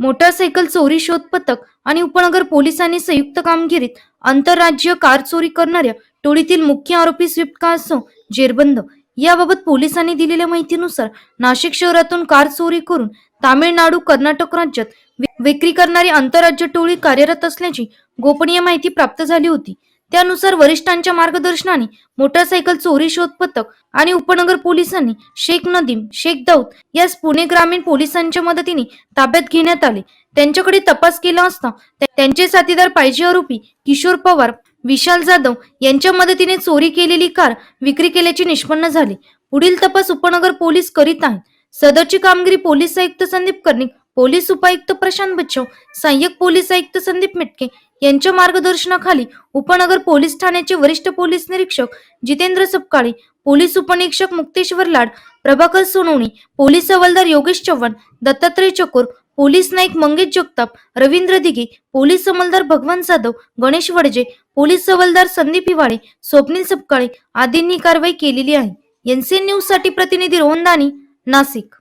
Motorcycle चोरी शोध पथक आणि उपनगर पोलिसांनी संयुक्त कामगिरीत आंतरराज्य कार चोरी करणाऱ्या टोळीतील मुख्य आरोपी स्विफ्ट कारसो जेरबंद. याबाबत पोलिसांनी दिलेल्या माहितीनुसार नाशिक शहरातून कार चोरी करून तामिळनाडू कर्नाटक राज्यात विक्री करणारी आंतरराज्य टोळी कार्यरत असल्याची गोपनीय माहिती प्राप्त झाली होती. त्यानुसार वरिष्ठांच्या मार्गदर्शनाने मोटारसायकल चोरी शोध पथक आणि उपनगर पोलिसांनी शेख नदीम शेख दाऊद यास पुणे ग्रामीण पोलिसांच्या मदतीने ताब्यात घेण्यात आले. त्यांच्याकडे तपास केला असता त्यांचे साथीदार पाहिजे आरोपी किशोर पवार विशाल जाधव यांच्या मदतीने चोरी केलेली कार विक्री केल्याचे निष्पन्न झाले. पुढील तपास उपनगर पोलीस करीत आहेत. सदरची कामगिरी पोलीस आयुक्त संदीप कर्णिक पोलीस उपायुक्त प्रशांत बच्चव सहाय्यक पोलीस आयुक्त संदीप मिटके यांच्या मार्गदर्शनाखाली उपनगर पोलीस ठाण्याचे वरिष्ठ पोलीस निरीक्षक जितेंद्र सपकाळे पोलीस उपनिरीक्षक मुक्तेश्वर लाड प्रभाकर सोनवणे पोलीस हवालदार योगेश चव्हाण दत्तात्रय चकोर पोलीस नाईक मंगेश जगताप रवींद्र दिघे पोलीस अंमलदार भगवान जाधव गणेश वडजे पोलीस हवालदार संदीप हिवाळे स्वप्नील सपकाळे आदींनी कारवाई केलेली आहे. एनसीएन न्यूजसाठी प्रतिनिधी रोहन दानी नाशिक.